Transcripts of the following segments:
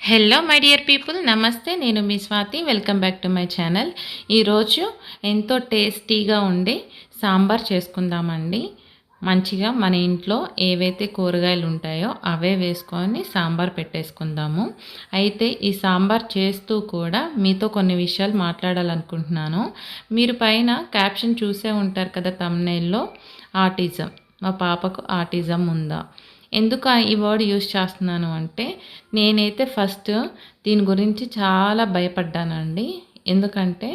Hello my dear people నమస్తే నేను మీ Swathi. Welcome back to my channel ఈరోజు ఎంతో టేస్టీగా ఉండే సాంబార్ చేసుకుందామండి. మంచిగా మన ఇంట్లో ఏవైతే కూరగాయలు ఉంటాయో అవే వేసుకొని సాంబార్ పెట్టేసుకుందాము. అయితే ఈ సాంబార్ చేస్తూ కూడా మీతో కొన్ని విషయాలు మాట్లాడాలనుకుంటున్నాను. మీరు పైన క్యాప్షన్ చూసే ఉంటారు కదా తమ్నైల్లో ఆటిజం మా పాపకు ఆటిజం ఉందా? ఎందుకు ఈ వర్డ్ యూజ్ చేస్తున్నాను అంటే నేనైతే ఫస్ట్ దీని గురించి చాలా భయపడ్డానండి. ఎందుకంటే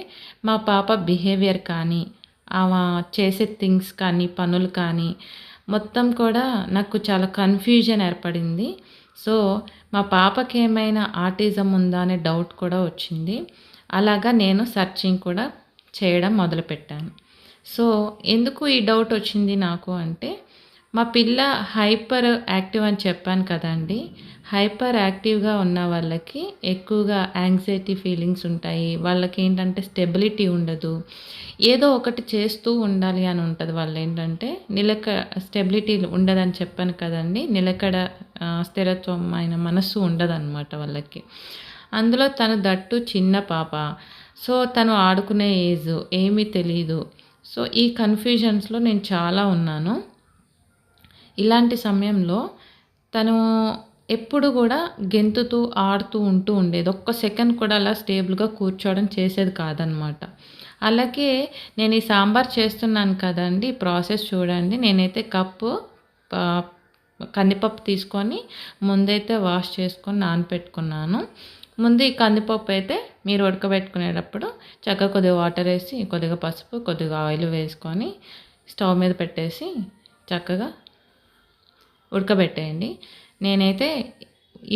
మా పాప బిహేవియర్ కానీ ఆమె చేసే థింగ్స్ కానీ పనులు కానీ మొత్తం కూడా నాకు చాలా కన్ఫ్యూజన్ ఏర్పడింది. సో మా పాపకి ఏమైనా ఆర్టిజం ఉందా అనే డౌట్ కూడా వచ్చింది. అలాగా నేను సర్చింగ్ కూడా చేయడం మొదలుపెట్టాను. సో ఎందుకు ఈ డౌట్ వచ్చింది నాకు అంటే మా పిల్ల హైపర్ యాక్టివ్ అని చెప్పాను కదండి. హైపర్ యాక్టివ్గా ఉన్న వాళ్ళకి ఎక్కువగా యాంగ్జైటీ ఫీలింగ్స్ ఉంటాయి. వాళ్ళకి ఏంటంటే స్టెబిలిటీ ఉండదు. ఏదో ఒకటి చేస్తూ ఉండాలి అని ఉంటుంది వాళ్ళు ఏంటంటే నిలక స్టెబిలిటీ ఉండదని చెప్పాను కదండి. నిలకడ స్థిరత్వమైన మనస్సు ఉండదన్నమాట వాళ్ళకి. అందులో తను దట్టు చిన్న పాప. సో తను ఆడుకునే ఏజ్ ఏమీ తెలియదు సో ఈ కన్ఫ్యూజన్స్లో నేను చాలా ఉన్నాను. ఇలాంటి సమయంలో తను ఎప్పుడు కూడా గెంతుతూ ఆడుతూ ఉంటూ ఉండేది. ఒక్క సెకండ్ కూడా అలా స్టేబుల్గా కూర్చోవడం చేసేది కాదనమాట. అలాగే నేను ఈ సాంబార్ చేస్తున్నాను కదండి ప్రాసెస్ చూడండి. నేనైతే కప్పు కందిపప్పు తీసుకొని ముందైతే వాష్ చేసుకొని నానపెట్టుకున్నాను. ముందు ఈ కందిపప్పు అయితే మీరు ఉడకబెట్టుకునేటప్పుడు చక్కగా కొద్దిగా వాటర్ వేసి కొద్దిగా పసుపు కొద్దిగా ఆయిల్ వేసుకొని స్టవ్ మీద పెట్టేసి చక్కగా ఉడకబెట్టేయండి. నేనైతే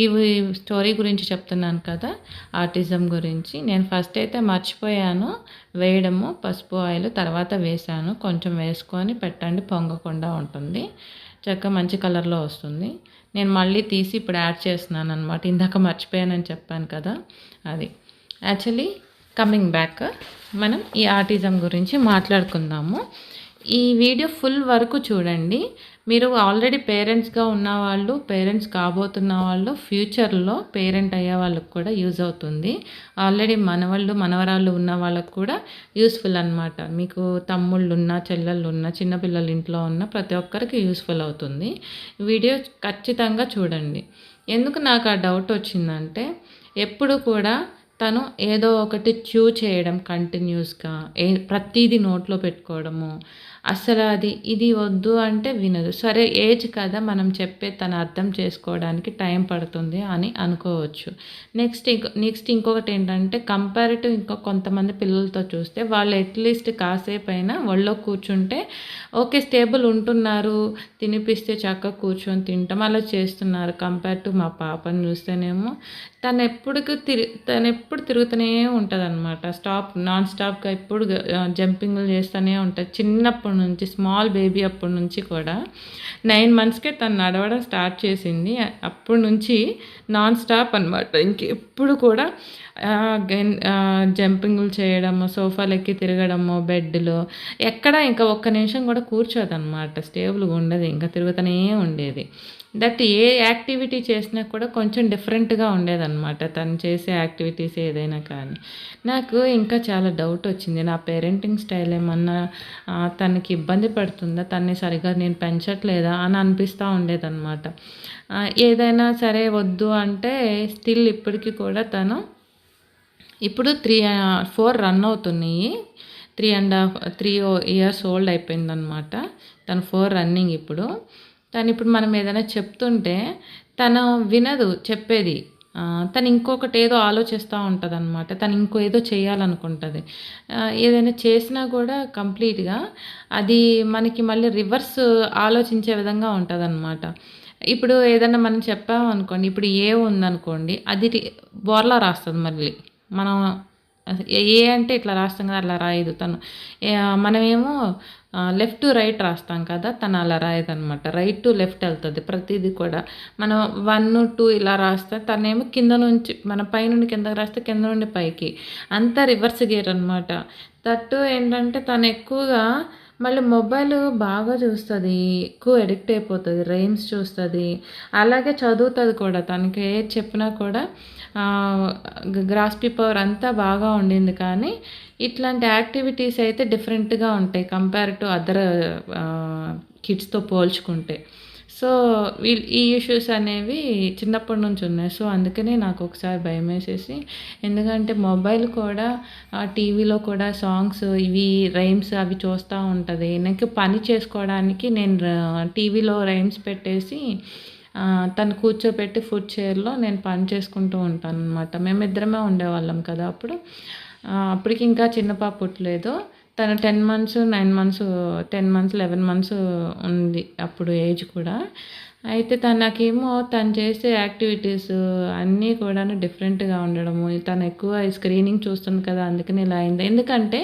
ఈ స్టోరీ గురించి చెప్తున్నాను కదా ఆర్టిజం గురించి. నేను ఫస్ట్ అయితే మర్చిపోయాను. వేయడము పసుపు ఆయిల్ తర్వాత వేసాను కొంచెం వేసుకొని పెట్టండి పొంగకుండా ఉంటుంది. చక్కగా మంచి కలర్లో వస్తుంది. నేను మళ్ళీ తీసి ఇప్పుడు యాడ్ చేస్తున్నాను అనమాట ఇందాక మర్చిపోయానని చెప్పాను కదా అది. యాక్చువల్లీ కమింగ్ బ్యాక్ మనం ఈ ఆర్టిజం గురించి మాట్లాడుకుందాము. ఈ వీడియో ఫుల్ వరకు చూడండి. మీరు ఆల్రెడీ పేరెంట్స్గా ఉన్నవాళ్ళు పేరెంట్స్ కాబోతున్న వాళ్ళు ఫ్యూచర్లో పేరెంట్ అయ్యే వాళ్ళకు కూడా యూజ్ అవుతుంది. ఆల్రెడీ మనవాళ్ళు మనవరాళ్ళు ఉన్న వాళ్ళకు కూడా యూస్ఫుల్ అనమాట మీకు తమ్ముళ్ళు ఉన్న చెల్లెళ్ళు ఉన్న చిన్నపిల్లలు ఇంట్లో ఉన్న ప్రతి ఒక్కరికి యూస్ఫుల్ అవుతుంది. వీడియో ఖచ్చితంగా చూడండి. ఎందుకు నాకు ఆ డౌట్ వచ్చిందంటే ఎప్పుడు కూడా తను ఏదో ఒకటి చూ చేయడం కంటిన్యూస్గా ఏ ప్రతిదీ నోట్లో పెట్టుకోవడము అసలు అది ఇది వద్దు అంటే వినదు. సరే ఏజ్ కదా మనం చెప్పే తను అర్థం చేసుకోవడానికి టైం పడుతుంది అని అనుకోవచ్చు. నెక్స్ట్ ఇంకో నెక్స్ట్ ఇంకొకటి ఏంటంటే కంపారిటివ్ ఇంకో కొంతమంది పిల్లలతో చూస్తే వాళ్ళు అట్లీస్ట్ కాసేపు అయినా ఒళ్ళో కూర్చుంటే ఓకే స్టేబుల్ ఉంటున్నారు తినిపిస్తే చక్కగా కూర్చొని తింటాం అలా చేస్తున్నారు. కంపేర్ టు మా పాపని చూస్తేనేమో తను ఎప్పుడు తిరి తను ఎప్పుడు తిరుగుతూనే ఉంటుంది అనమాట స్టాప్ నాన్ స్టాప్గా ఎప్పుడు జంపింగ్లు చేస్తూనే ఉంటుంది. చిన్నప్పటి అప్పటి నుంచి స్మాల్ బేబీ అప్పటి నుంచి కూడా నైన్ మంత్స్కే తను నడవడం స్టార్ట్ చేసింది. అప్పటి నుంచి నాన్ స్టాప్ అనమాట ఇంకెప్పుడు కూడా జంపింగ్లు చేయడము సోఫాలెక్కి తిరగడము బెడ్లో ఎక్కడ ఇంకా ఒక్క నిమిషం కూడా కూర్చోదన్నమాట. స్టేబుల్గా ఉండదు ఇంకా తిరుగుతూనే ఉండేది. దట్ ఏ యాక్టివిటీ చేసినా కూడా కొంచెం డిఫరెంట్గా ఉండేదన్నమాట. తను చేసే యాక్టివిటీస్ ఏదైనా కానీ. నాకు ఇంకా చాలా డౌట్ వచ్చింది. నా పేరెంటింగ్ స్టైల్ ఏమన్నా తనకి ఇబ్బంది పడుతుందా? తన్ని సరిగా నేను పెంచట్లేదా? అని అనిపిస్తూ ఉండేదన్నమాట. ఏదైనా సరే వద్దు అంటే స్టిల్ ఇప్పటికీ కూడా తను ఇప్పుడు త్రీ ఫోర్ రన్ అవుతున్నాయి. Three and half three years old అయిపోయిందనమాట తను ఫోర్ రన్నింగ్ ఇప్పుడు. తను ఇప్పుడు మనం ఏదైనా చెప్తుంటే తను వినదు చెప్పేది. తను ఇంకొకటి ఏదో ఆలోచిస్తూ ఉంటుంది అనమాట తను ఇంకో ఏదో చేయాలనుకుంటుంది. ఏదైనా చేసినా కూడా కంప్లీట్గా అది మనకి మళ్ళీ రివర్స్ ఆలోచించే విధంగా ఉంటుంది అనమాట ఇప్పుడు ఏదైనా మనం చెప్పామనుకోండి ఇప్పుడు ఏ ఉందనుకోండి అది బోర్లా రాస్తుంది మళ్ళీ. మనం ఏ అంటే ఇట్లా రాస్తాం కదా అలా రాయదు తను. మనమేమో లెఫ్ట్ టు రైట్ రాస్తాం కదా తను అలా రాయదు అనమాట రైట్ టు లెఫ్ట్ వెళ్తుంది ప్రతిదీ కూడా. మనం వన్ టూ ఇలా రాస్తే తనేమో కింద నుంచి మన పైనుండి కిందకి రాస్తే కింద నుండి పైకి. అంతా రివర్స్ గేర్ అనమాట తట్టు ఏంటంటే తను ఎక్కువగా మళ్ళీ మొబైల్ బాగా చూస్తుంది ఎక్కువ అడిక్ట్ అయిపోతుంది రైమ్స్ చూస్తుంది. అలాగే చదువుతుంది కూడా తనకి ఏది చెప్పినా కూడా గ్రాస్పీ పవర్ అంతా బాగా ఉండింది కానీ ఇట్లాంటి యాక్టివిటీస్ అయితే డిఫరెంట్గా ఉంటాయి కంపేర్ టు అదర్ కిడ్స్తో పోల్చుకుంటే. సో వీళ్ళు ఈ ఇష్యూస్ అనేవి చిన్నప్పటి నుంచి ఉన్నాయి. సో అందుకనే నాకు ఒకసారి భయం వేసేసి ఎందుకంటే మొబైల్ కూడా టీవీలో కూడా సాంగ్స్ ఇవి రైమ్స్ అవి చూస్తూ ఉంటుంది. నాకు పని చేసుకోవడానికి నేను టీవీలో రైమ్స్ పెట్టేసి తను కూర్చోపెట్టి ఫుడ్ చైర్లో నేను పని చేసుకుంటూ ఉంటాను అనమాట మేమిద్దరమే ఉండేవాళ్ళం కదా అప్పుడు. అప్పటికి ఇంకా చిన్న పాప పుట్టలేదు. తను ten months nine months ten months eleven months ఉంది అప్పుడు ఏజ్ కూడా. అయితే తనకేమో తను చేసే యాక్టివిటీస్ అన్నీ కూడా డిఫరెంట్గా ఉండడము. తను ఎక్కువ స్క్రీనింగ్ చూస్తుంది కదా అందుకని ఇలా అయింది. ఎందుకంటే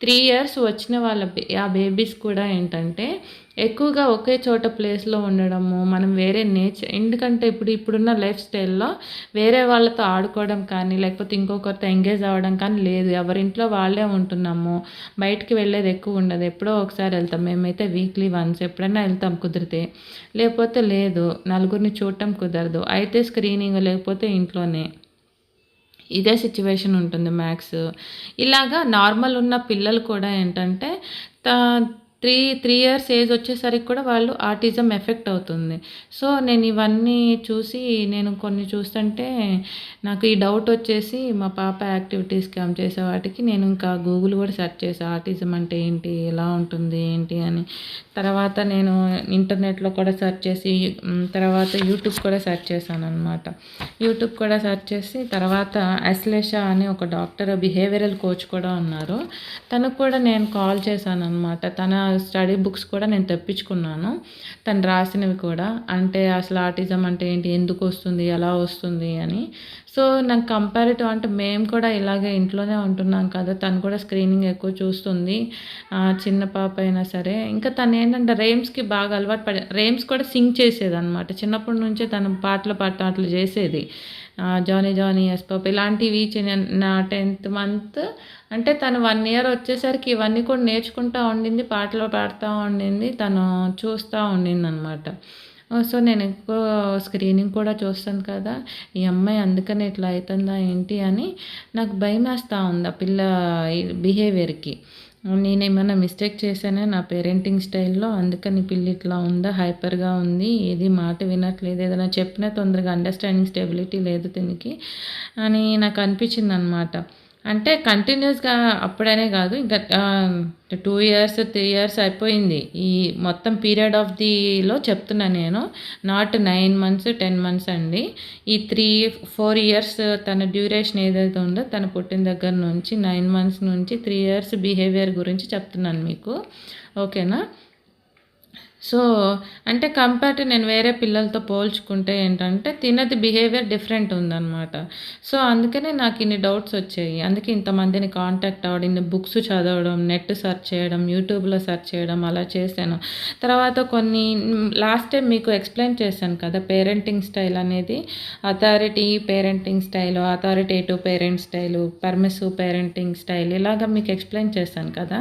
త్రీ ఇయర్స్ వచ్చిన వాళ్ళ ఆ బేబీస్ కూడా ఏంటంటే ఎక్కువగా ఒకే చోట ప్లేస్లో ఉండడము మనం వేరే నేచర్ ఎందుకంటే ఇప్పుడు ఇప్పుడున్న లైఫ్ స్టైల్లో వేరే వాళ్ళతో ఆడుకోవడం కానీ లేకపోతే ఇంకొకరితో ఎంగేజ్ అవ్వడం కానీ లేదు. ఎవరింట్లో వాళ్ళే ఉంటున్నాము. బయటికి వెళ్ళేది ఎక్కువ ఉండదు. ఎప్పుడో ఒకసారి వెళ్తాం. మేమైతే వీక్లీ వన్స్ ఎప్పుడైనా వెళ్తాం కుదిరితే. లేకపోతే లేదు. నలుగురిని చూడటం కుదరదు. అయితే స్క్రీనింగ్ లేకపోతే ఇంట్లోనే. ఇదే సిచ్యువేషన్ ఉంటుంది మ్యాథ్స్ ఇలాగా నార్మల్ ఉన్న పిల్లలు కూడా ఏంటంటే త్రీ త్రీ ఇయర్స్ ఏజ్ వచ్చేసరికి కూడా వాళ్ళు ఆటిజం ఎఫెక్ట్ అవుతుంది. సో నేను ఇవన్నీ చూసి నేను కొన్ని చూస్తుంటే నాకు ఈ డౌట్ వచ్చేసి మా పాప యాక్టివిటీస్ క్యామ్ చేసే వాటికి నేను ఇంకా గూగుల్ కూడా సెర్చ్ చేసా ఆటిజం అంటే ఏంటి ఎలా ఉంటుంది ఏంటి అని. తర్వాత నేను ఇంటర్నెట్లో కూడా సెర్చ్ చేసి తర్వాత యూట్యూబ్ కూడా సెర్చ్ చేశాను అనమాట యూట్యూబ్ కూడా సెర్చ్ చేసి తర్వాత అశ్లేష అని ఒక డాక్టర్ బిహేవియరల్ కోచ్ కూడా ఉన్నారు. తనకు కూడా నేను కాల్ చేశాను అనమాట తన స్టడీ బుక్స్ కూడా నేను తెప్పించుకున్నాను. తను రాసినవి కూడా. అంటే అసలు ఆర్టిజం అంటే ఏంటి? ఎందుకు వస్తుంది? ఎలా వస్తుంది? అని. సో నాకు కంపారిటివ్ అంటే మేము కూడా ఇలాగే ఇంట్లోనే ఉంటున్నాం కదా. తను కూడా స్క్రీనింగ్ ఎక్కువ చూస్తుంది. చిన్న పాప అయినా సరే. ఇంకా తను ఏంటంటే రేమ్స్కి బాగా అలవాటు పడే రేమ్స్ కూడా సింగ్ చేసేది అనమాట చిన్నప్పటి నుంచే తను పాటలు పాడటం అట్లా చేసేది. జానీ జానీ ఎస్ పాప ఇలాంటివి నా టెన్త్ మంత్ అంటే తను వన్ ఇయర్ వచ్చేసరికి ఇవన్నీ కూడా నేర్చుకుంటూ ఉండింది పాటలు పాడుతూ ఉండింది తను చూస్తూ ఉండింది అనమాట సో నేను ఎక్కువ స్క్రీనింగ్ కూడా చూస్తాను కదా ఈ అమ్మాయి అందుకని ఇట్లా అవుతుందా ఏంటి అని నాకు భయం వేస్తూ ఉంది ఆ పిల్ల బిహేవియర్కి నేనేమైనా మిస్టేక్ చేశానే నా పేరెంటింగ్ స్టైల్లో అందుకని పిల్లి ఇట్లా ఉందా హైపర్గా ఉంది ఏది మాట వినట్లేదు ఏదైనా చెప్పినా తొందరగా అండర్స్టాండింగ్ స్టెబిలిటీ లేదు దీనికి అని నాకు అనిపించింది అనమాట అంటే కంటిన్యూస్గా అప్పుడనే కాదు ఇంకా టూ ఇయర్స్ త్రీ ఇయర్స్ అయిపోయింది. ఈ మొత్తం పీరియడ్ ఆఫ్ దిలో చెప్తున్నా నేను not nine months ten months అండి. ఈ త్రీ ఫోర్ ఇయర్స్ తన డ్యూరేషన్ ఏదైతే ఉందో తన పుట్టిన దగ్గర నుంచి నైన్ మంత్స్ నుంచి త్రీ ఇయర్స్ బిహేవియర్ గురించి చెప్తున్నాను మీకు. ఓకేనా సో అంటే కంపేర్ టు నేను వేరే పిల్లలతో పోల్చుకుంటే ఏంటంటే తినది బిహేవియర్ డిఫరెంట్ ఉందన్నమాట. సో అందుకనే నాకు ఇన్ని డౌట్స్ వచ్చాయి. అందుకే ఇంతమందిని కాంటాక్ట్ అవ్వడం ఇన్ని బుక్స్ చదవడం నెట్ సెర్చ్ చేయడం యూట్యూబ్లో సెర్చ్ చేయడం అలా చేశాను. తర్వాత కొన్ని లాస్ట్ టైం మీకు ఎక్స్ప్లెయిన్ చేశాను కదా పేరెంటింగ్ స్టైల్ అనేది. Authority parenting style authoritative parent style permissive parenting style ఇలాగా మీకు ఎక్స్ప్లెయిన్ చేశాను కదా.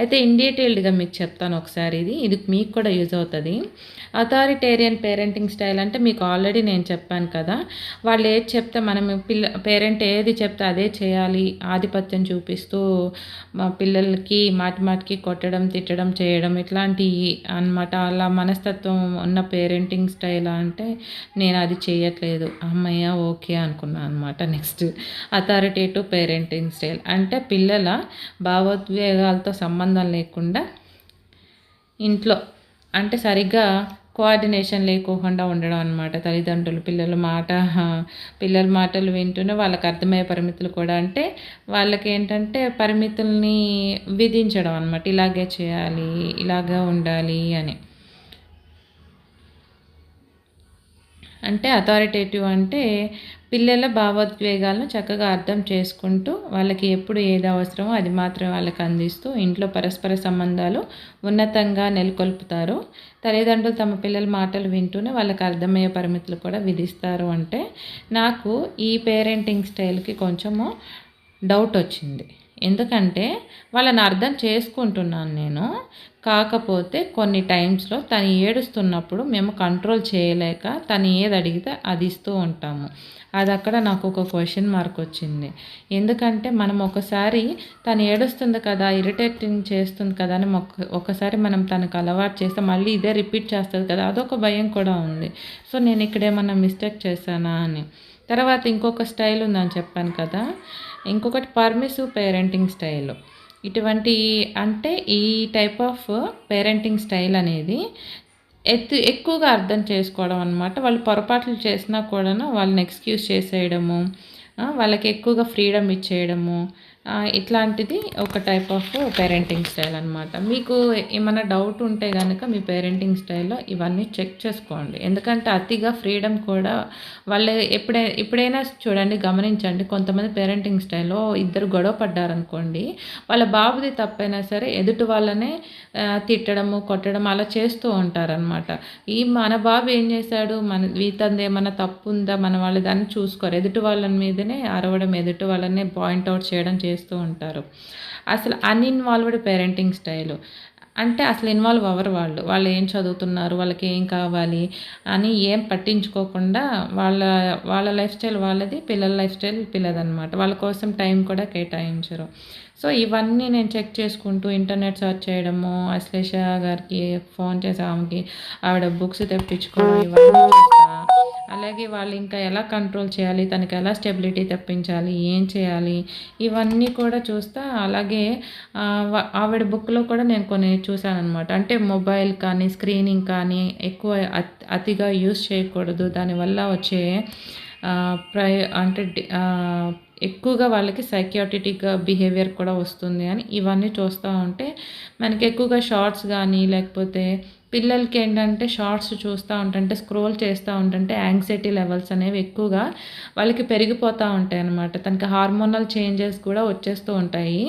అయితే ఇన్ డీటెయిల్డ్గా మీకు చెప్తాను ఒకసారి ఇది. ఇది మీకు కూడా యూజ్ అవుతుంది. అథారిటేరియన్ పేరెంటింగ్ స్టైల్ అంటే మీకు ఆల్రెడీ నేను చెప్పాను కదా వాళ్ళు ఏది చెప్తే మనం పిల్ల పేరెంట్ ఏది చెప్తే అదే చేయాలి. ఆధిపత్యం చూపిస్తూ మా పిల్లలకి మాటి మాటికి కొట్టడం తిట్టడం చేయడం ఇట్లాంటివి అనమాట అలా మనస్తత్వం ఉన్న పేరెంటింగ్ స్టైల్ అంటే నేను అది చేయట్లేదు. అమ్మయ్య ఓకే అనుకున్నాను అనమాట నెక్స్ట్ అథారిటేటివ్ పేరెంటింగ్ స్టైల్ అంటే పిల్లల భావోద్వేగాలతో సంబంధం లేకుండా ఇంట్లో అంటే సరిగ్గా కోఆర్డినేషన్ లేకోకుండా ఉండడం అనమాట తల్లిదండ్రులు పిల్లల మాట పిల్లల మాటలు వింటూనే వాళ్ళకి అర్థమయ్యే పరిమితులు కూడా. అంటే వాళ్ళకి ఏంటంటే పరిమితుల్ని విధించడం అనమాట ఇలాగే చేయాలి ఇలాగే ఉండాలి అని. అంటే అథారిటేటివ్ అంటే పిల్లల భావోద్వేగాలను చక్కగా అర్థం చేసుకుంటూ వాళ్ళకి ఎప్పుడు ఏది అవసరమో అది మాత్రమే వాళ్ళకి అందిస్తూ ఇంట్లో పరస్పర సంబంధాలు ఉన్నతంగా నెలకొల్పుతారు. తల్లిదండ్రులు తమ పిల్లల మాటలు వింటూనే వాళ్ళకి అర్థమయ్యే పరిమితులు కూడా విధిస్తారు అంటే నాకు ఈ పేరెంటింగ్ స్టైల్కి కొంచెము డౌట్ వచ్చింది. ఎందుకంటే వాళ్ళని అర్థం చేసుకుంటున్నాను నేను. కాకపోతే కొన్ని టైమ్స్లో తను ఏడుస్తున్నప్పుడు మేము కంట్రోల్ చేయలేక తను ఏది అడిగితే అది ఇస్తూ ఉంటాము. అది అక్కడ నాకు ఒక క్వశ్చన్ మార్క్ వచ్చింది. ఎందుకంటే మనం ఒకసారి తను ఏడుస్తుంది కదా ఇరిటేటింగ్ చేస్తుంది కదా అని ఒకసారి మనం తనకు అలవాటు చేస్తే మళ్ళీ ఇదే రిపీట్ చేస్తుంది కదా అదొక భయం కూడా ఉంది. సో నేను ఇక్కడ ఏమన్నా మిస్టేక్ చేశానా అని. తర్వాత ఇంకొక స్టైల్ ఉందని చెప్పాను కదా. ఇంకొకటి పర్మిసివ్ పేరెంటింగ్ స్టైల్ ఇటువంటి అంటే ఈ టైప్ ఆఫ్ పేరెంటింగ్ స్టైల్ అనేది ఎత్తు ఎక్కువగా అర్థం చేసుకోవడం అనమాట వాళ్ళు పొరపాట్లు చేసినా కూడా వాళ్ళని ఎక్స్క్యూజ్ చేసేయడము వాళ్ళకి ఎక్కువగా ఫ్రీడమ్ ఇచ్చేయడము ఇట్లాంటిది ఒక టైప్ ఆఫ్ పేరెంటింగ్ స్టైల్ అనమాట మీకు ఏమైనా డౌట్ ఉంటే కనుక మీ పేరెంటింగ్ స్టైల్లో ఇవన్నీ చెక్ చేసుకోండి. ఎందుకంటే అతిగా ఫ్రీడమ్ కూడా వాళ్ళు ఎప్పుడై ఎప్పుడైనా చూడండి గమనించండి కొంతమంది పేరెంటింగ్ స్టైల్లో ఇద్దరు గొడవ పడ్డారనుకోండి వాళ్ళ బాబుది తప్పైనా సరే ఎదుటి వాళ్ళనే తిట్టడము కొట్టడం అలా చేస్తూ ఉంటారనమాట ఈ మన బాబు ఏం చేశాడు? మన వీతంది ఏమైనా తప్పు ఉందా మన వాళ్ళు దాన్ని చూసుకోరు. ఎదుటి వాళ్ళ మీదనే అరవడం ఎదుటి వాళ్ళనే పాయింట్అవుట్ చేయడం చేస్తూ ఉంటారు. అసలు అన్ఇన్వాల్వ్డ్ పేరెంటింగ్ స్టైలు. అంటే అసలు ఇన్వాల్వ్ అవ్వరు వాళ్ళు. వాళ్ళు ఏం చదువుతున్నారు? వాళ్ళకి ఏం కావాలి? అని ఏం పట్టించుకోకుండా వాళ్ళ వాళ్ళ లైఫ్ స్టైల్ వాళ్ళది పిల్లల లైఫ్ స్టైల్ పిల్లదనమాట వాళ్ళ కోసం టైం కూడా కేటాయించరు. సో ఇవన్నీ నేను చెక్ చేసుకుంటూ ఇంటర్నెట్ సర్చ్ చేయడము అశ్లేష గారికి ఫోన్ చేసి ఆమెకి ఆవిడ బుక్స్ తెప్పించుకోవడం ఇవన్నీ అలాగే వాళ్ళు ఇంకా ఎలా కంట్రోల్ చేయాలి? తనకి ఎలా స్టెబిలిటీ తెప్పించాలి? ఏం చేయాలి? ఇవన్నీ కూడా చూస్తా. అలాగే ఆవిడ బుక్లో కూడా నేను కొన్ని చూశానమాట అంటే మొబైల్ కానీ స్క్రీనింగ్ కానీ ఎక్కువ అతిగా యూస్ చేయకూడదు. దానివల్ల వచ్చే ప్రై అంటే ఎక్కువగా వాళ్ళకి సైకియాటిక్ బిహేవియర్ కూడా వస్తుంది అని ఇవన్నీ చూస్తూ ఉంటే మనకి ఎక్కువగా షార్ట్స్ కానీ లేకపోతే పిల్లలకి ఏంటంటే షార్ట్స్ చూస్తూ ఉంటుంటే స్క్రోల్ చేస్తూ ఉంటుంటే యాంగ్జైటీ లెవెల్స్ అనేవి ఎక్కువగా వాళ్ళకి పెరిగిపోతూ ఉంటాయి అన్నమాట. తనకి హార్మోనల్ చేంజెస్ కూడా వచ్చేస్తూ ఉంటాయి.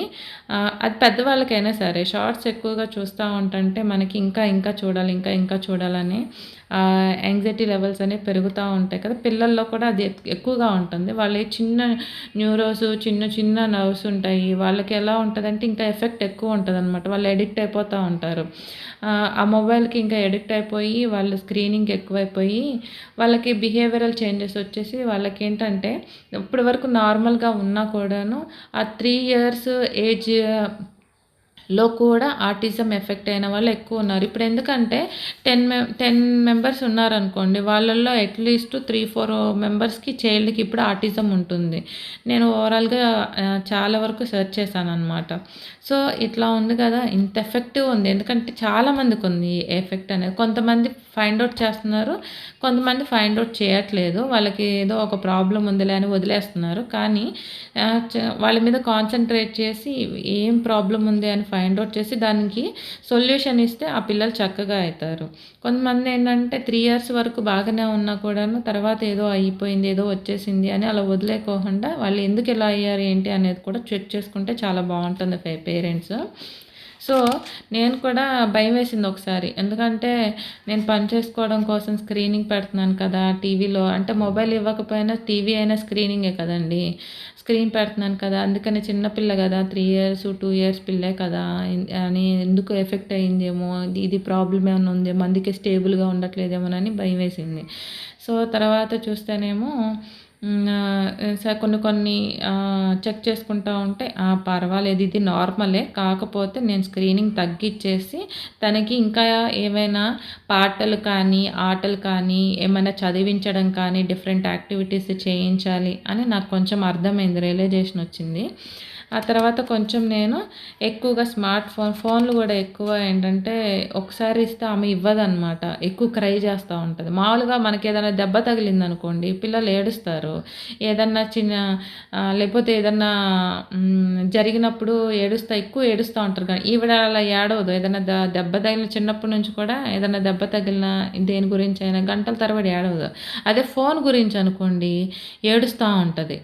అది పెద్దవాళ్ళకైనా సరే షార్ట్స్ ఎక్కువగా చూస్తూ ఉంటుంటే మనకి ఇంకా ఇంకా చూడాలి ఇంకా ఇంకా చూడాలని యాంగ్జైటీ లెవెల్స్ అనేవి పెరుగుతూ ఉంటాయి కదా. పిల్లల్లో కూడా అది ఎక్కువగా ఉంటుంది. వాళ్ళ చిన్న న్యూరోస్ చిన్న చిన్న నర్వ్స్ ఉంటాయి. వాళ్ళకి ఎలా ఉంటుందంటే ఇంకా ఎఫెక్ట్ ఎక్కువ ఉంటుంది అనమాట వాళ్ళు ఎడిక్ట్ అయిపోతూ ఉంటారు. ఆ మొబైల్కి ఇంకా ఎడిక్ట్ అయిపోయి వాళ్ళు స్క్రీనింగ్ ఎక్కువైపోయి వాళ్ళకి బిహేవియరల్ చేంజెస్ వచ్చేసి వాళ్ళకి ఏంటంటే ఇప్పటి వరకు నార్మల్గా ఉన్నా కూడాను ఆ త్రీ ఇయర్స్ ఏజ్ లో కూడా ఆర్టిజం ఎఫెక్ట్ అయిన వాళ్ళు ఎక్కువ ఉన్నారు. ఇప్పుడు ఎందుకంటే టెన్ మె టెన్ మెంబర్స్ ఉన్నారనుకోండి వాళ్ళల్లో అట్లీస్ట్ త్రీ ఫోర్ మెంబర్స్కి చైల్డ్కి ఇప్పుడు ఆర్టిజం ఉంటుంది. నేను ఓవరాల్గా చాలా వరకు సెర్చ్ చేశాను అనమాట సో ఇట్లా ఉంది కదా ఇంత ఎఫెక్టివ్ ఉంది. ఎందుకంటే చాలామందికి ఉంది ఎఫెక్ట్ అనేది. కొంతమంది ఫైండ్ అవుట్ చేస్తున్నారు కొంతమంది ఫైండ్ అవుట్ చేయట్లేదు. వాళ్ళకి ఏదో ఒక ప్రాబ్లం ఉందిలే అని వదిలేస్తున్నారు. కానీ వాళ్ళ మీద కాన్సన్ట్రేట్ చేసి ఏం ప్రాబ్లం ఉంది? అని ఫైండ్ అవుట్ చేసి దానికి సొల్యూషన్ ఇస్తే ఆ పిల్లలు చక్కగా అవుతారు. కొంతమంది ఏంటంటే త్రీ ఇయర్స్ వరకు బాగానే ఉన్నా కూడాను తర్వాత ఏదో అయిపోయింది ఏదో వచ్చేసింది అని అలా వదిలేకోకుండా వాళ్ళు ఎందుకు ఇలా అయ్యారు ఏంటి అనేది కూడా చెక్ చేసుకుంటే చాలా బాగుంటుంది పేరెంట్స్ సో నేను కూడా భయం వేసింది ఒకసారి. ఎందుకంటే నేను పని చేసుకోవడం కోసం స్క్రీనింగ్ పెడుతున్నాను కదా టీవీలో. అంటే మొబైల్ ఇవ్వకపోయినా టీవీ అయినా స్క్రీనింగే కదండి. స్క్రీన్ పెడుతున్నాను కదా. అందుకని చిన్నపిల్ల కదా త్రీ ఇయర్స్ టూ ఇయర్స్ పిల్లే కదా. అని ఎందుకు ఎఫెక్ట్ అయ్యిందేమో ఇది ప్రాబ్లం ఏమైనా ఉందేమో అందుకే స్టేబుల్గా ఉండట్లేదేమోనని భయం వేసింది. సో తర్వాత చూస్తేనేమో కొన్ని కొన్ని చెక్ చేసుకుంటూ ఉంటే పర్వాలేదు ఇది నార్మలే. కాకపోతే నేను స్క్రీనింగ్ తగ్గిచ్చేసి తనకి ఇంకా ఏమైనా పాటలు కానీ ఆటలు కానీ ఏమైనా చదివించడం కానీ డిఫరెంట్ యాక్టివిటీస్ చేయించాలి అని నాకు కొంచెం అర్థమైంది రియలైజేషన్ వచ్చింది. ఆ తర్వాత కొంచెం నేను ఎక్కువగా స్మార్ట్ ఫోన్ ఫోన్లు కూడా ఎక్కువ ఏంటంటే ఒకసారి ఇస్తే ఆమె ఇవ్వదన్నమాట. ఎక్కువ క్రై చేస్తూ ఉంటుంది. మామూలుగా మనకి ఏదైనా దెబ్బ తగిలింది అనుకోండి పిల్లలు ఏడుస్తారు. ఏదన్నా చిన్న లేకపోతే ఏదన్నా జరిగినప్పుడు ఏడుస్తా ఎక్కువ ఏడుస్తూ ఉంటారు కానీ ఈవిడ అలా ఏడవదు. ఏదైనా దెబ్బ తగిలిన చిన్నప్పటి నుంచి కూడా ఏదైనా దెబ్బ తగిలిన దేని గురించి అయినా గంటల తరబడి ఏడవదు. అదే ఫోన్ గురించి అనుకోండి ఏడుస్తూ ఉంటుంది.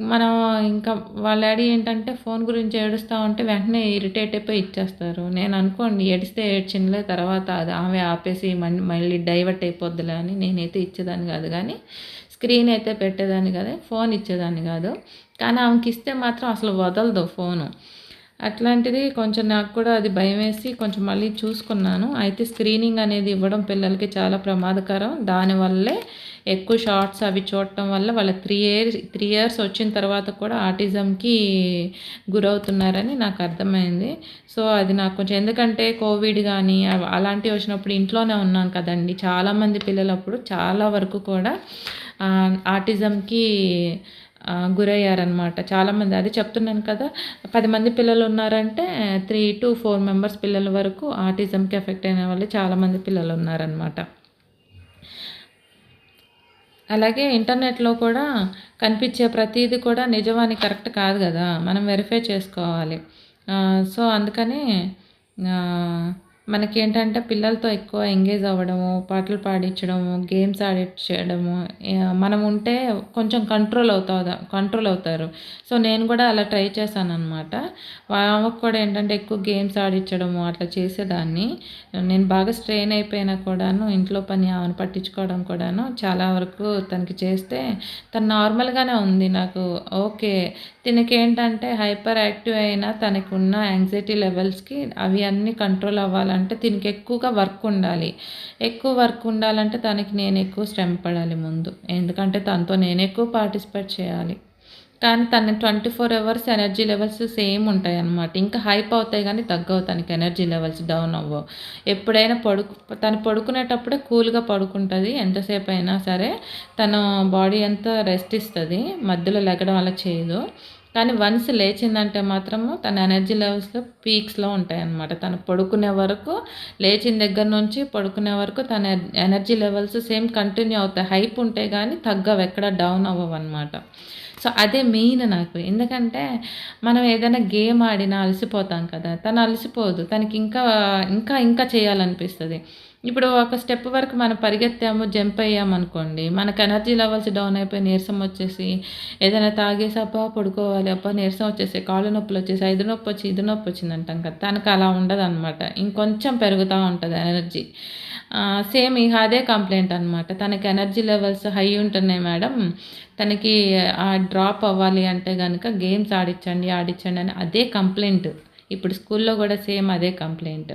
మనం ఇంకా వాళ్ళ డాడీ ఏంటంటే ఫోన్ గురించి ఏడుస్తూ ఉంటే వెంటనే ఇరిటేట్ అయిపోయి ఇచ్చేస్తారు. నేను అనుకోండి ఏడిస్తే ఏడ్చినలే తర్వాత అది ఆమె ఆపేసి మళ్ళీ డైవర్ట్ అయిపోద్దిలే అని నేనైతే ఇచ్చేదాన్ని కాదు. కానీ స్క్రీన్ అయితే పెట్టేదాన్ని కాదు ఫోన్ ఇచ్చేదాన్ని కాదు. కానీ ఆమెకి ఇస్తే మాత్రం అసలు వదలదు ఫోను. అట్లాంటిది కొంచెం నాకు కూడా అది భయం వేసి కొంచెం మళ్ళీ చూసుకున్నాను. అయితే స్క్రీనింగ్ అనేది ఇవ్వడం పిల్లలకి చాలా ప్రమాదకరం. దానివల్లే ఎక్కువ షార్ట్స్ అవి చూడటం వల్ల వాళ్ళ త్రీ ఇయర్స్ త్రీ ఇయర్స్ వచ్చిన తర్వాత కూడా ఆటిజంకి గురవుతున్నారని నాకు అర్థమైంది. సో అది నాకు కొంచెం ఎందుకంటే కోవిడ్ కానీ అలాంటివి వచ్చినప్పుడు ఇంట్లోనే ఉన్నాం కదండి. చాలామంది పిల్లలు అప్పుడు చాలా వరకు కూడా ఆటిజంకి గురయ్యారనమాట చాలామంది అది చెప్తున్నాను కదా పది మంది పిల్లలు ఉన్నారంటే త్రీ టు ఫోర్ మెంబర్స్ పిల్లల వరకు ఆటిజంకి ఎఫెక్ట్ అయిన వాళ్ళు చాలామంది పిల్లలు ఉన్నారనమాట అలాగే ఇంటర్నెట్లో కూడా కనిపించే ప్రతిదీ కూడా నిజమని కరెక్ట్ కాదు కదా మనం వెరిఫై చేసుకోవాలి. సో అందుకని మనకేంటంటే పిల్లలతో ఎక్కువ ఎంగేజ్ అవ్వడము పాటలు పాడించడము గేమ్స్ ఆడించడము మనం ఉంటే కొంచెం కంట్రోల్ అవుతా కంట్రోల్ అవుతారు. సో నేను కూడా అలా ట్రై చేశాను అనమాట ఆమెకు కూడా ఏంటంటే ఎక్కువ గేమ్స్ ఆడించడము అట్లా చేసేదాన్ని. నేను బాగా స్ట్రెయిన్ అయిపోయినా కూడాను ఇంట్లో పని ఆమెను పట్టించుకోవడం కూడాను చాలా వరకు తనకి చేస్తే తను నార్మల్గానే ఉంది నాకు. ఓకే తినకేంటంటే హైపర్ యాక్టివ్ అయినా తనకు ఉన్న యాంగ్జైటీ లెవెల్స్కి అవి అన్నీ కంట్రోల్ అవ్వాలంటే దీనికి ఎక్కువగా వర్క్ ఉండాలి. ఎక్కువ వర్క్ ఉండాలంటే తనకి నేను ఎక్కువ శ్రమ పడాలి ముందు. ఎందుకంటే తనతో నేను ఎక్కువ పార్టిసిపేట్ చేయాలి. కానీ తన twenty four hours energy levels same ఉంటాయి అన్నమాట ఇంకా హైప్ అవుతాయి కానీ తగ్గవు తనకి ఎనర్జీ లెవెల్స్ డౌన్ అవ్వవు. ఎప్పుడైనా పడుకు తను పడుకునేటప్పుడే కూల్గా పడుకుంటుంది. ఎంతసేపు అయినా సరే తన బాడీ అంతా రెస్ట్ ఇస్తుంది. మధ్యలో లెగడం అలా చేయదు. కానీ వన్స్ లేచిందంటే మాత్రము తన ఎనర్జీ లెవెల్స్లో పీక్స్లో ఉంటాయి అన్నమాట తను పడుకునే వరకు లేచిన దగ్గర నుంచి పడుకునే వరకు తన ఎనర్జీ లెవెల్స్ సేమ్ కంటిన్యూ అవుతాయి. హైప్ ఉంటే కానీ తగ్గవు ఎక్కడ డౌన్ అవ్వవు అనమాట సో అదే మెయిన్ నాకు. ఎందుకంటే మనం ఏదైనా గేమ్ ఆడినా అలసిపోతాం కదా తను అలసిపోదు తనకి ఇంకా ఇంకా ఇంకా చేయాలనిపిస్తుంది. ఇప్పుడు ఒక స్టెప్ వరకు మనం పరిగెత్తాము జంప్ అయ్యాము అనుకోండి మనకు ఎనర్జీ లెవెల్స్ డౌన్ అయిపోయి నీరసం వచ్చేసి ఏదైనా తాగేసి అబ్బా పడుకోవాలి అబ్బా నీరసం వచ్చేసి కాళ్ళు నొప్పులు వచ్చేసి ఐదు నొప్పి వచ్చి ఇది నొప్పి వచ్చింది అంటాం కదా తనకు అలా ఉండదు అనమాట ఇంకొంచెం పెరుగుతూ ఉంటుంది ఎనర్జీ. సేమ్ ఇక అదే కంప్లైంట్ అనమాట తనకి ఎనర్జీ లెవెల్స్ హై ఉంటున్నాయి మేడం. తనకి డ్రాప్ అవ్వాలి అంటే కనుక గేమ్స్ ఆడించండి ఆడించండి అని అదే కంప్లైంట్. ఇప్పుడు స్కూల్లో కూడా సేమ్ అదే కంప్లైంట్.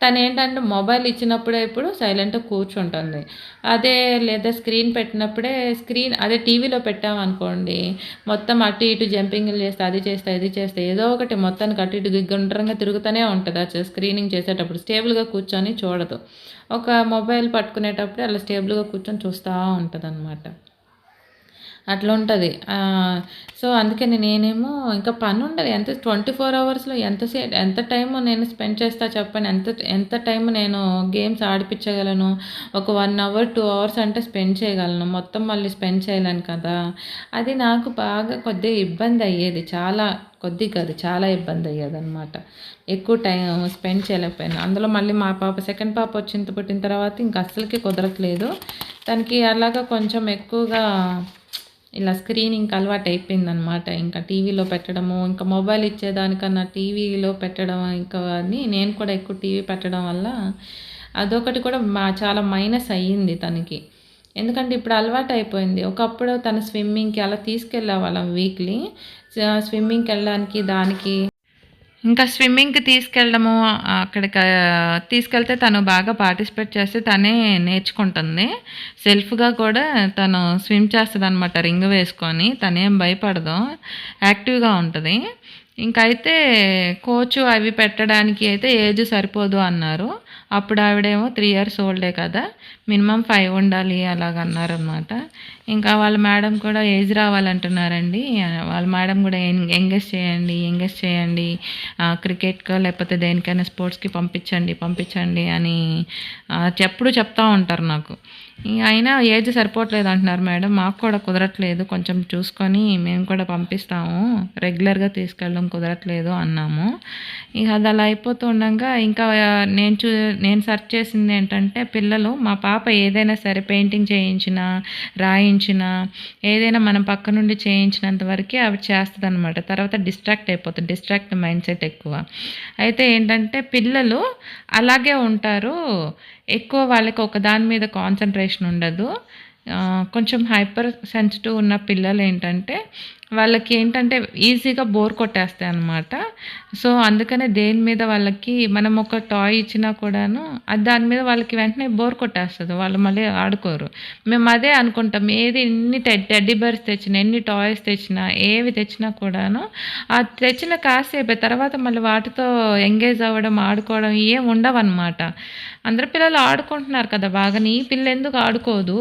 తను ఏంటంటే మొబైల్ ఇచ్చినప్పుడే ఇప్పుడు సైలెంట్గా కూర్చుంటుంది. అదే లేదా స్క్రీన్ పెట్టినప్పుడే స్క్రీన్ అదే టీవీలో పెట్టామనుకోండి మొత్తం అటు ఇటు జంపింగ్లు చేస్తే అది చేస్తే ఇది చేస్తే ఏదో ఒకటి మొత్తానికి అటు ఇటు గుండ్రంగా తిరుగుతూనే ఉంటుంది. ఆ స్క్రీనింగ్ చేసేటప్పుడు స్టేబుల్గా కూర్చొని చూడదు. ఒక మొబైల్ పట్టుకునేటప్పుడు అలా స్టేబుల్గా కూర్చొని చూస్తూ ఉంటుంది అనమాట అట్లా ఉంటుంది. సో అందుకని నేనేమో ఇంకా పని ఉండదు. ఎంత ట్వంటీ ఫోర్ అవర్స్లో ఎంతసే ఎంత టైం నేను స్పెండ్ చేస్తా చెప్పండి. ఎంత ఎంత టైం నేను గేమ్స్ ఆడిపించగలను ఒక వన్ అవర్ టూ అవర్స్ అంటే స్పెండ్ చేయగలను. మొత్తం మళ్ళీ స్పెండ్ చేయలేను కదా. అది నాకు బాగా కొద్దిగా ఇబ్బంది అయ్యేది. చాలా కొద్ది కాదు చాలా ఇబ్బంది అయ్యేది అనమాట ఎక్కువ టైం స్పెండ్ చేయలేకపోయాను. అందులో మళ్ళీ మా పాప సెకండ్ పాప వచ్చిన పుట్టిన తర్వాత ఇంక అస్సలకి కుదరట్లేదు. తనకి అలాగా కొంచెం ఎక్కువగా ఇలా స్క్రీనింగ్ అలవాటు అయిపోయిందనమాట ఇంకా టీవీలో పెట్టడము ఇంకా మొబైల్ ఇచ్చేదానికన్నా టీవీలో పెట్టడం ఇంకా అని నేను కూడా ఎక్కువ టీవీ పెట్టడం వల్ల అదొకటి కూడా మా చాలా మైనస్ అయ్యింది తనకి. ఎందుకంటే ఇప్పుడు అలవాటు అయిపోయింది. ఒకప్పుడు తన స్విమ్మింగ్కి అలా తీసుకెళ్ళే వాళ్ళం వీక్లీ. స్విమ్మింగ్కి వెళ్ళడానికి దానికి ఇంకా స్విమ్మింగ్కి తీసుకెళ్ళడము అక్కడికి తీసుకెళ్తే తను బాగా పార్టిసిపేట్ చేస్తే తనే నేర్చుకుంటుంది. సెల్ఫ్గా కూడా తను స్విమ్ చేస్తుంది అనమాట రింగ్ వేసుకొని. తనేం భయపడదు. యాక్టివ్గా ఉంటుంది. ఇంకైతే కోచ్ అవి పెట్టడానికి అయితే ఏజ్ సరిపోదు అన్నారు. అప్పుడు ఆవిడేమో త్రీ ఇయర్స్ ఓల్డే కదా మినిమం ఫైవ్ ఉండాలి అలాగన్నారనమాట ఇంకా వాళ్ళ మేడం కూడా ఏజ్ రావాలంటున్నారండి. వాళ్ళ మేడం కూడా ఎంగేజ్ చేయండి ఎంగేజ్ చేయండి క్రికెట్కో లేకపోతే దేనికైనా స్పోర్ట్స్కి పంపించండి పంపించండి అని ఎప్పుడు చెప్తూ ఉంటారు నాకు. అయినా ఏజ్ సరిపోవట్లేదు అంటున్నారు మేడం. మాకు కూడా కుదరట్లేదు. కొంచెం చూసుకొని మేము కూడా పంపిస్తాము. రెగ్యులర్గా తీసుకెళ్ళడం కుదరట్లేదు అన్నాము. ఇక అది అలా అయిపోతూ ఉండగా ఇంకా నేను చూ నేను సెర్చ్ చేసింది ఏంటంటే పిల్లలు మా పాప ఏదైనా సరే పెయింటింగ్ చేయించిన రాయించిన ఏదైనా మనం పక్క నుండి చేయించినంత వరకే అవి చేస్తుంది అనమాట తర్వాత డిస్ట్రాక్ట్ అయిపోతుంది. డిస్ట్రాక్ట్ మైండ్ సెట్ ఎక్కువ. అయితే ఏంటంటే పిల్లలు అలాగే ఉంటారు. ఎక్కువ వాళ్ళకి ఒక దాని మీద కాన్సన్ట్రేషన్ ఉండదు. కొంచెం హైపర్ సెన్సిటివ్ ఉన్న పిల్లలు ఏంటంటే వాళ్ళకి ఏంటంటే ఈజీగా బోర్ కొట్టేస్తాయి అనమాట సో అందుకనే దేని మీద వాళ్ళకి మనం ఒక టాయ్ ఇచ్చినా కూడాను అది దాని మీద వాళ్ళకి వెంటనే బోర్ కొట్టేస్తుంది. వాళ్ళు మళ్ళీ ఆడుకోరు. మేము అదే అనుకుంటాం. ఏది ఎన్ని టెడ్డీ బర్స్ తెచ్చినా ఎన్ని టాయ్స్ తెచ్చినా ఏవి తెచ్చినా కూడాను ఆ తెచ్చిన కాసేపు తర్వాత మళ్ళీ వాటితో ఎంగేజ్ అవ్వడం ఆడుకోవడం ఏం ఉండవన్నమాట. అందరు పిల్లలు ఆడుకుంటున్నారు కదా బాగా నీ పిల్ల ఎందుకు ఆడుకోదు?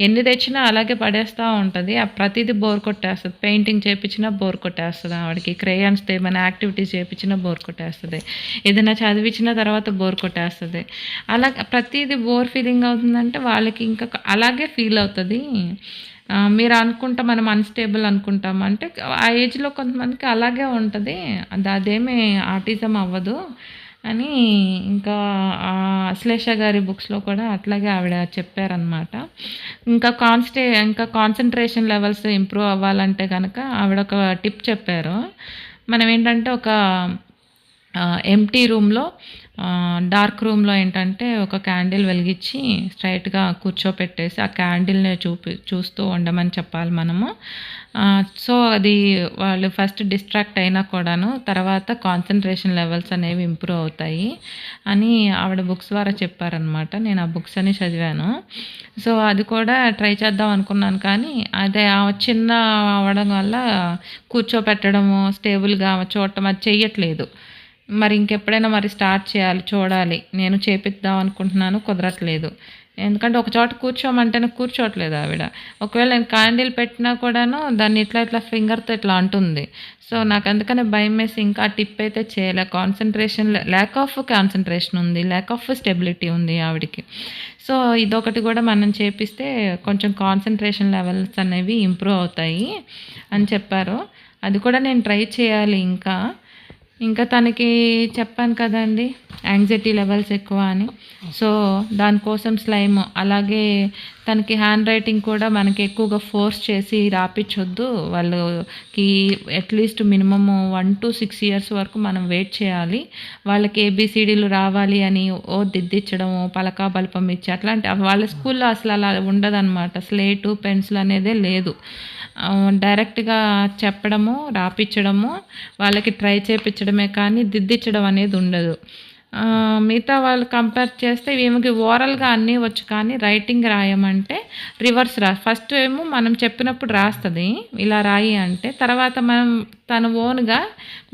ఎన్ని తెచ్చినా అలాగే పడేస్తూ ఉంటుంది. ఆ ప్రతిదీ బోర్ కొట్టేస్తుంది. పెయింటింగ్ చేయించినా బోర్ కొట్టేస్తుంది ఆవిడకి. క్రేయాన్స్ ఏమైనా యాక్టివిటీస్ చేయించినా బోర్ కొట్టేస్తుంది. ఏదైనా చదివించిన తర్వాత బోర్ కొట్టేస్తుంది. అలా ప్రతిదీ బోర్ ఫీలింగ్ అవుతుందంటే వాళ్ళకి ఇంకా అలాగే ఫీల్ అవుతుంది. మీరు అనుకుంటా మనం అన్స్టేబుల్ అనుకుంటాం అంటే ఆ ఏజ్లో కొంతమందికి అలాగే ఉంటుంది. అది అదేమీ ఆర్టిజం అవ్వదు. అని ఇంకా అశ్లేష గారి బుక్స్లో కూడా అట్లాగే ఆవిడ చెప్పారనమాట ఇంకా కాన్స్టే ఇంకా కాన్సన్ట్రేషన్ లెవెల్స్ ఇంప్రూవ్ అవ్వాలంటే కనుక ఆవిడ ఒక టిప్ చెప్పారు. మనం ఏంటంటే ఒక ఎంటీ రూమ్లో డార్క్ రూమ్లో ఏంటంటే ఒక క్యాండిల్ వెలిగించి స్ట్రైట్గా కూర్చోపెట్టేసి ఆ క్యాండిల్ని చూపి చూస్తూ ఉండమని చెప్పాలి మనము. సో అది వాళ్ళు ఫస్ట్ డిస్ట్రాక్ట్ అయినా కూడాను తర్వాత కాన్సన్ట్రేషన్ లెవెల్స్ అనేవి ఇంప్రూవ్ అవుతాయి అని ఆవిడ బుక్స్ ద్వారా చెప్పారనమాట నేను ఆ బుక్స్ అని చదివాను. సో అది కూడా ట్రై చేద్దాం అనుకున్నాను కానీ అదే చిన్న అవ్వడం వల్ల కూర్చోపెట్టడము స్టేబుల్గా చూడటం అది చెయ్యట్లేదు. మరి ఇంకెప్పుడైనా మరి స్టార్ట్ చేయాలి చూడాలి. నేను చేపిద్దాం అనుకుంటున్నాను కుదరట్లేదు. ఎందుకంటే ఒక చోట కూర్చోమంటేనే కూర్చోవట్లేదు ఆవిడ. ఒకవేళ నేను క్యాండిల్ పెట్టినా కూడాను దాన్ని ఇట్లా ఇట్లా ఫింగర్తో ఇట్లా అంటుంది. సో నాకు అందుకనే భయం వేసి ఇంకా టిప్ అయితే చేయలే. కాన్సన్ట్రేషన్ ల్యాక్ ఆఫ్ కాన్సన్ట్రేషన్ ఉంది ల్యాక్ ఆఫ్ స్టెబిలిటీ ఉంది ఆవిడకి. సో ఇదొకటి కూడా మనం చేపిస్తే కొంచెం కాన్సన్ట్రేషన్ లెవెల్స్ అనేవి ఇంప్రూవ్ అవుతాయి అని చెప్పారు. అది కూడా నేను ట్రై చేయాలి ఇంకా. ఇంకా తనకి చెప్పాను కదండి యాంగ్జైటీ లెవెల్స్ ఎక్కువ అని. సో దానికోసం స్లైమ్ అలాగే తనకి హ్యాండ్ రైటింగ్ కూడా మనకి ఎక్కువగా ఫోర్స్ చేసి రాపించొద్దు వాళ్ళకి at least minimum one two six years వరకు మనం వెయిట్ చేయాలి. వాళ్ళకి ఏబిసిడీలు రావాలి అని ఓ దిద్దిచ్చడము పలకా బల్పం ఇచ్చి అట్లాంటి వాళ్ళ స్కూల్లో అసలు అలా ఉండదన్నమాట. స్లేటు పెన్సిల్ అనేదే లేదు. డైరెక్ట్గా చెప్పడము రాపించడము వాళ్ళకి ట్రై చేయించడమే కానీ దిద్దించడం అనేది ఉండదు. మిగతా వాళ్ళు కంపేర్ చేస్తే ఈమెకి ఓరల్గా అన్నీ వచ్చు కానీ రైటింగ్ రాయమంటే రివర్స్ రా. ఫస్ట్ ఏమో మనం చెప్పినప్పుడు రాస్తుంది ఇలా రాయి అంటే తర్వాత మనం తన ఓన్గా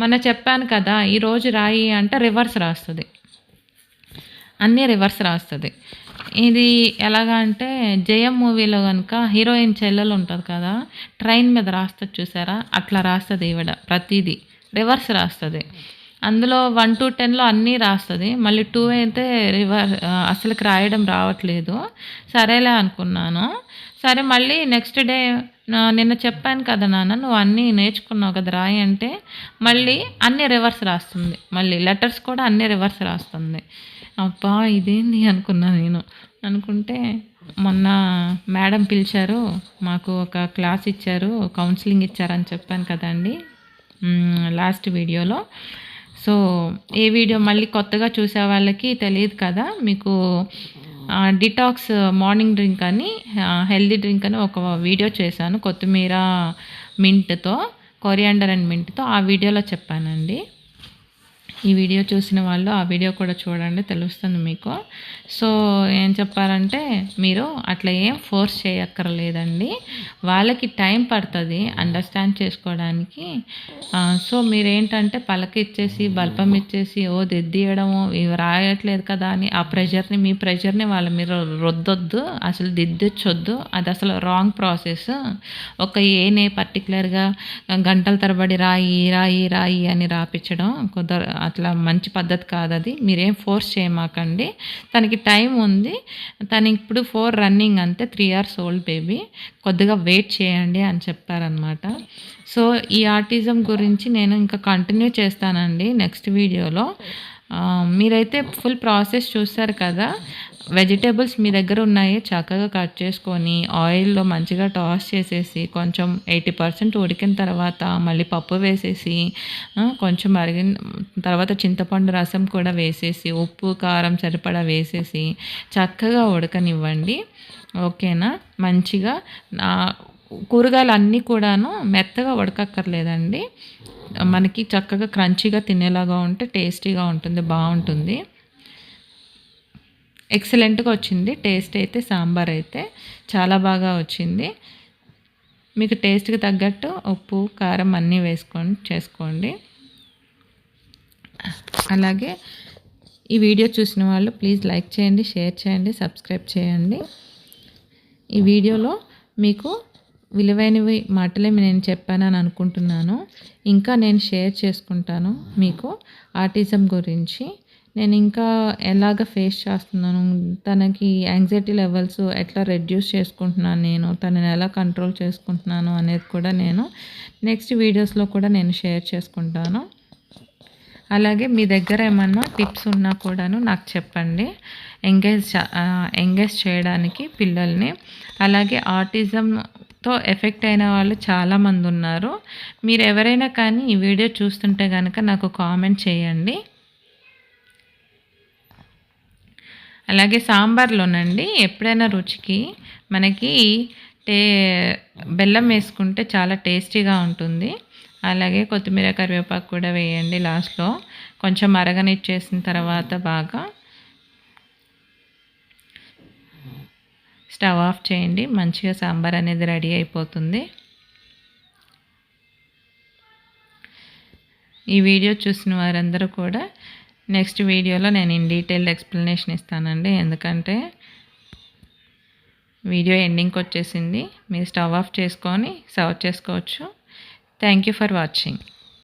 మన చెప్పాను కదా ఈరోజు రాయి అంటే రివర్స్ రాస్తుంది. అన్నీ రివర్స్ రాస్తుంది. ఇది ఎలాగా అంటే జయం మూవీలో కనుక హీరోయిన్ చెల్లెలు ఉంటుంది కదా ట్రైన్ మీద రాస్తుంది చూసారా? అట్లా రాస్తుంది ఈవిడ ప్రతిదీ. రివర్స్ రాస్తుంది. అందులో వన్ టు టెన్లో అన్నీ రాస్తుంది. మళ్ళీ టూ అయితే రివర్ అసలుకి రాయడం రావట్లేదు. సరేలే అనుకున్నాను. సరే మళ్ళీ నెక్స్ట్ డే నిన్న చెప్పాను కదా నాన్న నువ్వు అన్నీ నేర్చుకున్నావు కదా రాయి అంటే మళ్ళీ అన్నీ రివర్స్ రాస్తుంది. మళ్ళీ లెటర్స్ కూడా అన్నీ రివర్స్ రాస్తుంది. అబ్బా ఇదేంది అనుకున్నా నేను. అనుకుంటే మొన్న మేడం పిలిచారు మాకు ఒక క్లాస్ ఇచ్చారు కౌన్సిలింగ్ ఇచ్చారని చెప్పాను కదండి లాస్ట్ వీడియోలో. సో ఏ వీడియో మళ్ళీ కొత్తగా చూసే వాళ్ళకి తెలియదు కదా మీకు డిటాక్స్ మార్నింగ్ డ్రింక్ అని హెల్దీ డ్రింక్ అని ఒక వీడియో చేశాను కొత్తిమీర మింట్తో కొరియాండర్ అండ్ మింట్తో ఆ వీడియోలో చెప్పానండి. ఈ వీడియో చూసిన వాళ్ళు ఆ వీడియో కూడా చూడండి తెలుస్తుంది మీకు. సో ఏం చెప్పారంటే మీరు అట్లా ఏం ఫోర్స్ చేయక్కర్లేదండి. వాళ్ళకి టైం పడుతుంది అండర్స్టాండ్ చేసుకోవడానికి. సో మీరేంటంటే పలక ఇచ్చేసి బల్పం ఇచ్చేసి ఓ దిద్దియడము ఇవి రాయట్లేదు కదా అని ఆ ప్రెషర్ని మీ ప్రెషర్ని వాళ్ళ మీరు రొద్దొద్దు అసలు దిద్దొచ్చొద్దు. అది అసలు రాంగ్ ప్రాసెస్. ఒక ఏనే పర్టికులర్గా గంటల తరబడి రాయి రాయి రాయి అని రాపించడం కుదర అట్లా మంచి పద్ధతి కాదు అది. మీరేం ఫోర్స్ చేయమాకండి. తనకి టైం ఉంది. తను ఇప్పుడు ఫోర్ రన్నింగ్ అంతే త్రీ ఇయర్స్ ఓల్డ్ బేబీ కొద్దిగా వెయిట్ చేయండి అని చెప్పారనమాట సో ఈ ఆర్టిజం గురించి నేను ఇంకా కంటిన్యూ చేస్తానండి నెక్స్ట్ వీడియోలో మీరైతే ఫుల్ ప్రాసెస్ చూస్తారు కదా. వెజిటేబుల్స్ మీ దగ్గర ఉన్నాయి చక్కగా కట్ చేసుకొని ఆయిల్లో మంచిగా టాస్ చేసేసి కొంచెం ఎయిటీ పర్సెంట్ ఉడికిన తర్వాత మళ్ళీ పప్పు వేసేసి కొంచెం మరిగిన తర్వాత చింతపండు రసం కూడా వేసేసి ఉప్పు కారం సరిపడా వేసేసి చక్కగా ఉడకనివ్వండి. ఓకేనా? మంచిగా కూరగాయలు అన్నీ కూడాను మెత్తగా ఉడకక్కర్లేదండి మనకి చక్కగా క్రంచీగా తినేలాగా ఉంటే టేస్టీగా ఉంటుంది బాగుంటుంది. ఎక్సలెంట్గా వచ్చింది. టేస్ట్ అయితే సాంబార్ అయితే చాలా బాగా వచ్చింది. మీకు టేస్ట్కి తగ్గట్టు ఉప్పు కారం అన్నీ వేసుకొని చేసుకోండి. అలాగే ఈ వీడియో చూసిన వాళ్ళు ప్లీజ్ లైక్ చేయండి షేర్ చేయండి సబ్స్క్రైబ్ చేయండి. ఈ వీడియోలో మీకు విలువైనవి మాటలే నేను చెప్పానని అనుకుంటున్నాను. ఇంకా నేను షేర్ చేసుకుంటాను మీకు ఆర్టిజం గురించి. నేను ఇంకా ఎలాగ ఫేస్ చేస్తున్నాను? తనకి యాంగ్జైటీ లెవెల్స్ ఎట్లా రెడ్యూస్ చేసుకుంటున్నాను నేను? తనని ఎలా కంట్రోల్ చేసుకుంటున్నాను అనేది కూడా నేను నెక్స్ట్ వీడియోస్లో కూడా నేను షేర్ చేసుకుంటాను. అలాగే మీ దగ్గర ఏమన్నా టిప్స్ ఉన్నా కూడాను నాకు చెప్పండి. ఎంగేజ్ ఎంగేజ్ చేయడానికి పిల్లల్ని. అలాగే తో ఎఫెక్ట్ అయిన వాళ్ళు చాలామంది ఉన్నారు. మీరు ఎవరైనా కానీ ఈ వీడియో చూస్తుంటే కనుక నాకు కామెంట్ చేయండి. అలాగే సాంబార్లోనండి ఎప్పుడైనా రుచికి మనకి టే బెల్లం వేసుకుంటే చాలా టేస్టీగా ఉంటుంది. అలాగే కొత్తిమీర కరివేపాకు కూడా వేయండి లాస్ట్లో. కొంచెం మరగనిచ్చేసిన తర్వాత బాగా. స్టవ్ ఆఫ్ చేయండి. మంచిగా సాంబార్ అనేది రెడీ అయిపోతుంది. ఈ వీడియో చూసిన వారందరూ కూడా నెక్స్ట్ వీడియోలో నేను ఇన్ డీటెయిల్ ఎక్స్ప్లెనేషన్ ఇస్తానండి. ఎందుకంటే వీడియో ఎండింగ్కి వచ్చేసింది మీరు స్టవ్ ఆఫ్ చేసుకొని సర్వ్ చేసుకోవచ్చు. Thank you for watching.